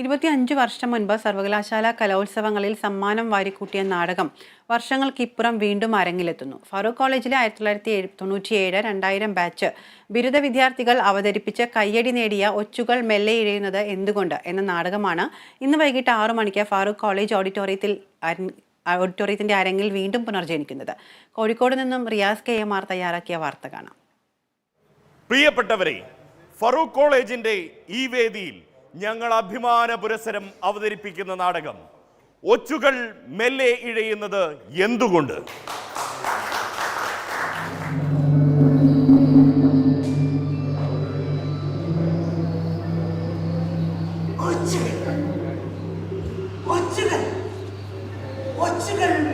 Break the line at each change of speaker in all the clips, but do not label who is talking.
ഇരുപത്തിയഞ്ച് വർഷം മുൻപ് സർവകലാശാല കലോത്സവങ്ങളിൽ സമ്മാനം വാരിക്കൂട്ടിയ നാടകം വർഷങ്ങൾക്കിപ്പുറം വീണ്ടും അരങ്ങിലെത്തുന്നു. ഫറൂഖ് കോളേജിലെ ആയിരത്തി തൊള്ളായിരത്തി തൊണ്ണൂറ്റിയേഴ് രണ്ടായിരം ബാച്ച് ബിരുദ വിദ്യാർത്ഥികൾ അവതരിപ്പിച്ച് കയ്യടി നേടിയ ഒച്ചുകൾ മെല്ലെ ഇഴയുന്നത് എന്തുകൊണ്ട് എന്ന നാടകമാണ് ഇന്ന് വൈകിട്ട് ആറു മണിക്ക് ഫാറൂഖ് കോളേജ് ഓഡിറ്റോറിയത്തിൽ ഓഡിറ്റോറിയത്തിന്റെ അരങ്ങിൽ വീണ്ടും പുനർജനിക്കുന്നത്. കോഴിക്കോട് നിന്നും റിയാസ് കെ എം ആർ തയ്യാറാക്കിയ വാർത്ത കാണാം.
പ്രിയപ്പെട്ടവരെ ഫറൂഖ് കോളേജിന്റെ ഈ വേദിയിൽ ഞങ്ങൾ അഭിമാന പുരസരം അവതരിപ്പിക്കുന്ന നാടകം. ഒച്ചുകൾ മെല്ലെ ഇഴയുന്നത് എന്തുകൊണ്ട്?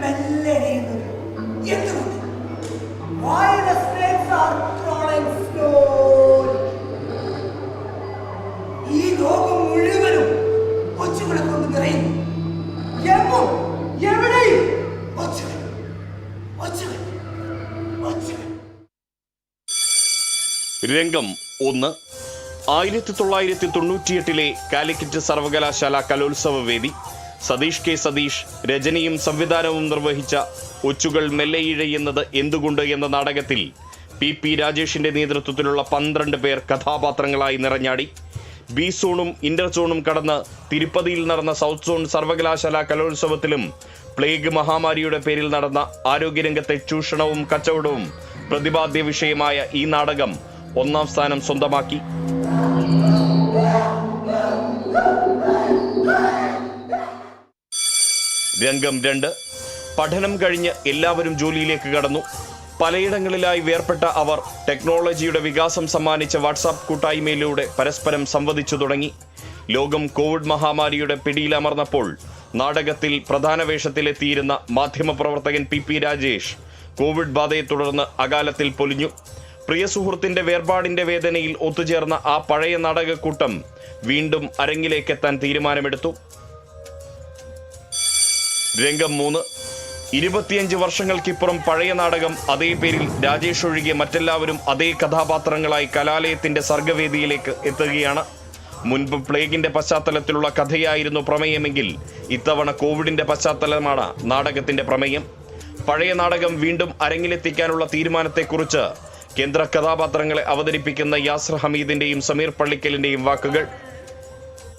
മെല്ലെ ഇഴയുന്നത് എന്തുകൊണ്ട്?
രംഗം ഒന്ന്. ആയിരത്തി തൊള്ളായിരത്തി തൊണ്ണൂറ്റിയെട്ടിലെ കാലിക്കറ്റ് സർവകലാശാല കലോത്സവ വേദി. സതീഷ് കെ സതീഷ് രചനയും സംവിധാനവും നിർവഹിച്ച ഒച്ചുകൾ മെല്ലെയിഴയുന്നത് എന്തുകൊണ്ട് എന്ന നാടകത്തിൽ പി പി രാജേഷിന്റെ നേതൃത്വത്തിലുള്ള പന്ത്രണ്ട് പേർ കഥാപാത്രങ്ങളായി നിറഞ്ഞാടി. ബി സോണും ഇന്റർ സോണും കടന്ന് തിരുപ്പതിയിൽ നടന്ന സൗത്ത് സോൺ സർവകലാശാല കലോത്സവത്തിലും പ്ലേഗ് മഹാമാരിയുടെ പേരിൽ നടന്ന ആരോഗ്യരംഗത്തെ ചൂഷണവും കച്ചവടവും പ്രതിപാദ്യ വിഷയമായ ഈ നാടകം ഒന്നാം സ്ഥാനം സ്വന്തമാക്കി. രംഗം രണ്ട്. പഠനം കഴിഞ്ഞ് എല്ലാവരും ജോലിയിലേക്ക് കടന്നു. പലയിടങ്ങളിലായി വേർപ്പെട്ട അവർ ടെക്നോളജിയുടെ വികാസം സമ്മാനിച്ച വാട്സാപ്പ് കൂട്ടായ്മയിലൂടെ പരസ്പരം സംവദിച്ചു തുടങ്ങി. ലോകം കോവിഡ് മഹാമാരിയുടെ പിടിയിലമർന്നപ്പോൾ നാടകത്തിൽ പ്രധാന വേഷത്തിലെത്തിയിരുന്ന മാധ്യമപ്രവർത്തകൻ പി പി രാജേഷ് കോവിഡ് ബാധയെ തുടർന്ന് അകാലത്തിൽ പൊലിഞ്ഞു. പ്രിയ സുഹൃത്തിന്റെ വേർപാടിന്റെ വേദനയിൽ ഒത്തുചേർന്ന ആ പഴയ നാടകക്കൂട്ടം വീണ്ടും അരങ്ങിലേക്കെത്താൻ തീരുമാനമെടുത്തു. രംഗം മൂന്ന്. ഇരുപത്തിയഞ്ച് വർഷങ്ങൾക്കിപ്പുറം പഴയ നാടകം അതേ പേരിൽ രാജേഷ് ഒഴികെ മറ്റെല്ലാവരും അതേ കഥാപാത്രങ്ങളായി കലാലയത്തിന്റെ സർഗവേദിയിലേക്ക് എത്തുകയാണ്. മുൻപ് പ്ലേഗിന്റെ പശ്ചാത്തലത്തിലുള്ള കഥയായിരുന്നു പ്രമേയമെങ്കിൽ ഇത്തവണ കോവിഡിന്റെ പശ്ചാത്തലമാണ് നാടകത്തിന്റെ പ്രമേയം. പഴയ നാടകം വീണ്ടും അരങ്ങിലെത്തിക്കാനുള്ള തീരുമാനത്തെക്കുറിച്ച് കേന്ദ്ര കഥാപാത്രങ്ങളെ അവതരിപ്പിക്കുന്ന യാസർ ഹമീദിന്റെയും സമീർ പള്ളിക്കലിന്റെയും വാക്കുകൾ.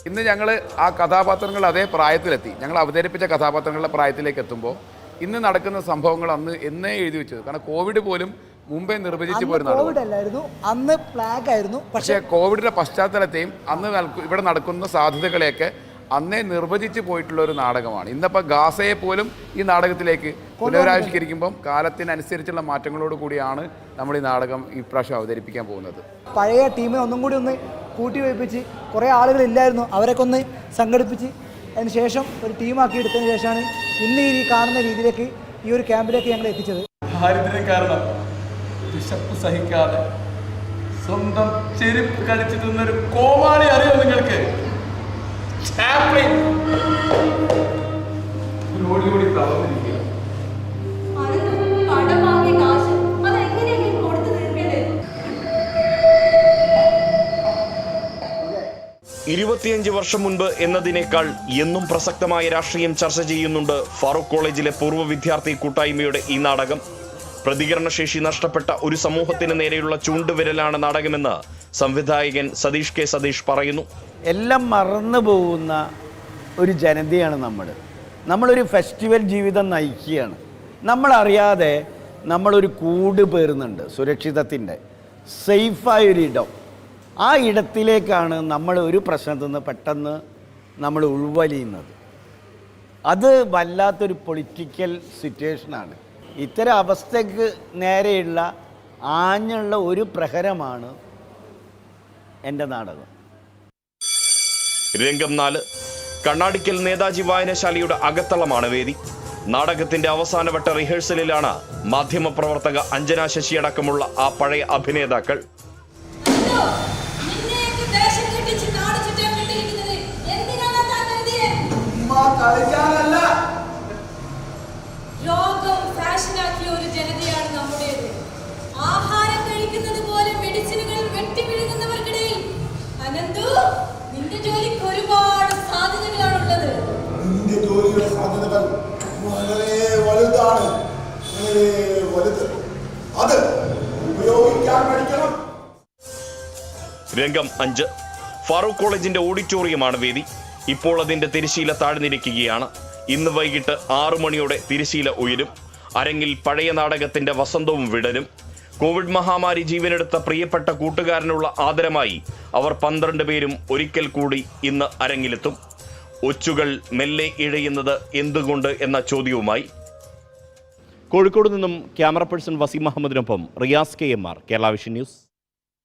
ഇന്ന് ഞങ്ങൾ ആ കഥാപാത്രങ്ങൾ അതേ പ്രായത്തിലെത്തി. ഞങ്ങൾ അവതരിപ്പിച്ച കഥാപാത്രങ്ങളുടെ പ്രായത്തിലേക്ക് എത്തുമ്പോൾ ഇന്ന് നടക്കുന്ന സംഭവങ്ങൾ അന്ന് എന്നേ എഴുതി വെച്ചത്. കാരണം കോവിഡ് പോലും മുമ്പേ നിർവചിച്ചു
കോവിഡ് അല്ലായിരുന്നു അന്ന് പ്ലാഗ് ആയിരുന്നു
പക്ഷേ കോവിഡിന്റെ പശ്ചാത്തലത്തെയും അന്ന് ഇവിടെ നടക്കുന്ന സാധ്യതകളെയൊക്കെ അന്നേ നിർവചിച്ചു പോയിട്ടുള്ള ഒരു നാടകമാണ്. ഇന്നിപ്പോൾ ഗാസയെ പോലും ഈ നാടകത്തിലേക്ക് പുനരാവിഷ്കരിക്കുമ്പം കാലത്തിനനുസരിച്ചുള്ള മാറ്റങ്ങളോട് കൂടിയാണ് നമ്മൾ ഈ നാടകം ഈ പ്രാവശ്യം അവതരിപ്പിക്കാൻ പോകുന്നത്.
പഴയ ടീമിനെ ഒന്നും കൂടി ഒന്ന് കൂട്ടി വയ്പ്പിച്ച് കുറേ ആളുകളില്ലായിരുന്നു അവരൊക്കെ ഒന്ന് സംഘടിപ്പിച്ച് അതിന് ശേഷം ഒരു ടീമാക്കി എടുത്തതിന് ശേഷമാണ് ഇന്ന് ഈ കാണുന്ന രീതിയിലേക്ക് ഈ ഒരു ക്യാമ്പിലേക്ക് ഞങ്ങൾ എത്തിച്ചത്.
ദാരിദ്ര്യം കാരണം വിശപ്പ് സഹിക്കാതെ സ്വന്തം ചെരുപ്പ് കടിച്ചു തിന്നൊരു കോമാളി അറിയോ നിങ്ങൾക്ക്? ചാപ്ലിൻ
ഇരുപത്തിയഞ്ച് വർഷം മുൻപ് എന്നതിനേക്കാൾ എന്നും പ്രസക്തമായ രാഷ്ട്രീയം ചർച്ച ചെയ്യുന്നുണ്ട് ഫാറൂഖ് കോളേജിലെ പൂർവ വിദ്യാർത്ഥി കൂട്ടായ്മയുടെ ഈ നാടകം. പ്രതികരണശേഷി നഷ്ടപ്പെട്ട ഒരു സമൂഹത്തിന് നേരെയുള്ള ചൂണ്ടുവിരലാണ് നാടകമെന്ന് സംവിധായകൻ സതീഷ് കെ സതീഷ് പറയുന്നു.
എല്ലാം മറന്നു പോകുന്ന ഒരു ജനതയാണ് നമ്മൾ നമ്മളൊരു ഫെസ്റ്റിവൽ ജീവിതം നയിക്കുകയാണ്. നമ്മളറിയാതെ നമ്മളൊരു കൂട് പേറുന്നുണ്ട് സുരക്ഷിതത്തിന്റെ. സേഫായൊരിടം. ആ ഇടത്തിലേക്കാണ് നമ്മൾ ഒരു പ്രശ്നത്തിൽ നിന്ന് പെട്ടെന്ന് നമ്മൾ ഉൾവലിയുന്നത്. അത് വല്ലാത്തൊരു പൊളിറ്റിക്കൽ സിറ്റുവേഷനാണ് ഇത്തരം അവസ്ഥയ്ക്ക് നേരെയുള്ള ആഞ്ഞുള്ള ഒരു പ്രഹരമാണ് എന്റെ നാടകം.
രംഗം നാല്. കണ്ണാടിക്കൽ നേതാജി വായനശാലയുടെ അകത്തളമാണ് വേദി. നാടകത്തിന്റെ അവസാനവട്ട റിഹേഴ്സലിലാണ് മാധ്യമപ്രവർത്തക അഞ്ജന ശശി അടക്കമുള്ള ആ പഴയ അഭിനേതാക്കൾ.
കളിക്കാനല്ല. രോഗം ഫാഷനാക്കിയ ഒരു ജനതയാണ് നമ്മുടേത്. ആഹാരം കഴിക്കുന്നത് പോലെ മെഡിസിനുകൾ വെട്ടിപ്പിഴുകുന്നവർക്കിടയിൽ അനന്തു നിന്റെ ജോലിക്ക് ഒരുപാട് സാധ്യതകളാണ് ഉള്ളത് നിന്റെ ജോലിയുടെ സാധ്യതകൾ
വളരെ വലുതാണ്. വളരെ വലുത്. അത് ഉപയോഗിക്കാൻ പഠിക്കണം.
രംഗം അഞ്ച്. ഫാറൂഖ് കോളേജിന്റെ ഓഡിറ്റോറിയമാണ് വേദി. ഇപ്പോൾ അതിന്റെ തിരശീല താഴ്ന്നിരിക്കുകയാണ് ഇന്ന് വൈകിട്ട് ആറു മണിയോടെ തിരശീല ഉയരും. അരങ്ങിൽ പഴയ നാടകത്തിന്റെ വസന്തവും വിടരും. കോവിഡ് മഹാമാരി ജീവനെടുത്ത പ്രിയപ്പെട്ട കൂട്ടുകാരനുള്ള ആദരമായി അവർ പന്ത്രണ്ട് പേരും ഒരിക്കൽ കൂടി ഇന്ന് അരങ്ങിലെത്തും. ഒച്ചുകൾ മെല്ലെ ഇഴയുന്നത് എന്തുകൊണ്ട് എന്ന ചോദ്യവുമായി. കോഴിക്കോട് നിന്നും camera person Waseem അഹമ്മദിനൊപ്പം Riyas K M R Kerala vision news.